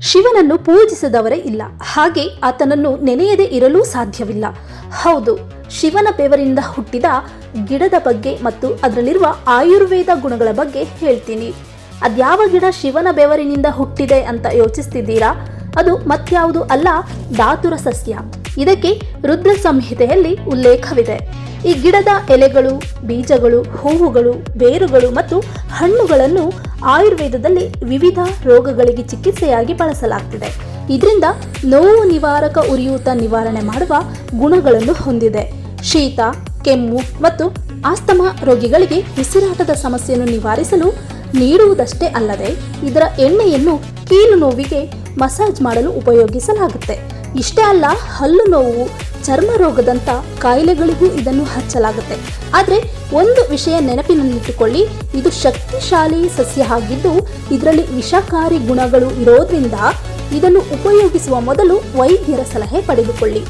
ಶಿವನನ್ನು ಪೂಜಿಸದವರೇ ಇಲ್ಲ. ಹಾಗೆ ಆತನನ್ನು ನೆನೆಯದೇ ಇರಲೂ ಸಾಧ್ಯವಿಲ್ಲ. ಹೌದು, ಶಿವನ ಬೆವರಿಂದ ಹುಟ್ಟಿದ ಗಿಡದ ಬಗ್ಗೆ ಮತ್ತು ಅದರಲ್ಲಿರುವ ಆಯುರ್ವೇದ ಗುಣಗಳ ಬಗ್ಗೆ ಹೇಳ್ತೀನಿ. ಅದ್ಯಾವ ಗಿಡ ಶಿವನ ಬೆವರಿನಿಂದ ಹುಟ್ಟಿದೆ ಅಂತ ಯೋಚಿಸ್ತಿದ್ದೀರಾ? ಅದು ಮತ್ಯಾವುದು ಅಲ್ಲ, ಧಾತುರ ಸಸ್ಯ. ಇದಕ್ಕೆ ರುದ್ರ ಸಂಹಿತೆಯಲ್ಲಿ ಉಲ್ಲೇಖವಿದೆ. ಈ ಗಿಡದ ಎಲೆಗಳು, ಬೀಜಗಳು, ಹೂವುಗಳು, ಬೇರುಗಳು ಮತ್ತು ಹಣ್ಣುಗಳನ್ನು ಆಯುರ್ವೇದದಲ್ಲಿ ವಿವಿಧ ರೋಗಗಳಿಗೆ ಚಿಕಿತ್ಸೆಯಾಗಿ ಬಳಸಲಾಗ್ತಿದೆ. ಇದರಿಂದ ನೋವು ನಿವಾರಕ ಉರಿಯೂತ ನಿವಾರಣೆ ಮಾಡುವ ಗುಣಗಳನ್ನು ಹೊಂದಿದೆ. ಶೀತ, ಕೆಮ್ಮು ಮತ್ತು ಆಸ್ತಮಾ ರೋಗಿಗಳಿಗೆ ಉಸಿರಾಟದ ಸಮಸ್ಯೆಯನ್ನು ನಿವಾರಿಸಲು ನೀಡುವುದಷ್ಟೇ ಅಲ್ಲದೆ, ಇದರ ಎಣ್ಣೆಯನ್ನು ಕೀಲು ನೋವಿಗೆ ಮಸಾಜ್ ಮಾಡಲು ಉಪಯೋಗಿಸಲಾಗುತ್ತೆ. ಇಷ್ಟೇ ಅಲ್ಲ ಹಲ್ಲು ನೋವು, ಚರ್ಮ ರೋಗದಂತ ಕಾಯಿಲೆಗಳಿಗೂ ಇದನ್ನು ಹಚ್ಚಲಾಗುತ್ತೆ. ಆದರೆ ಒಂದು ವಿಷಯ ನೆನಪಿನಲ್ಲಿಟ್ಟುಕೊಳ್ಳಿ, ಇದು ಶಕ್ತಿಶಾಲಿ ಸಸ್ಯ ಆಗಿದ್ದು, ಇದರಲ್ಲಿ ವಿಷಕಾರಿ ಗುಣಗಳು ಇರೋದ್ರಿಂದ ಇದನ್ನು ಉಪಯೋಗಿಸುವ ಮೊದಲು ವೈದ್ಯರ ಸಲಹೆ ಪಡೆದುಕೊಳ್ಳಿ.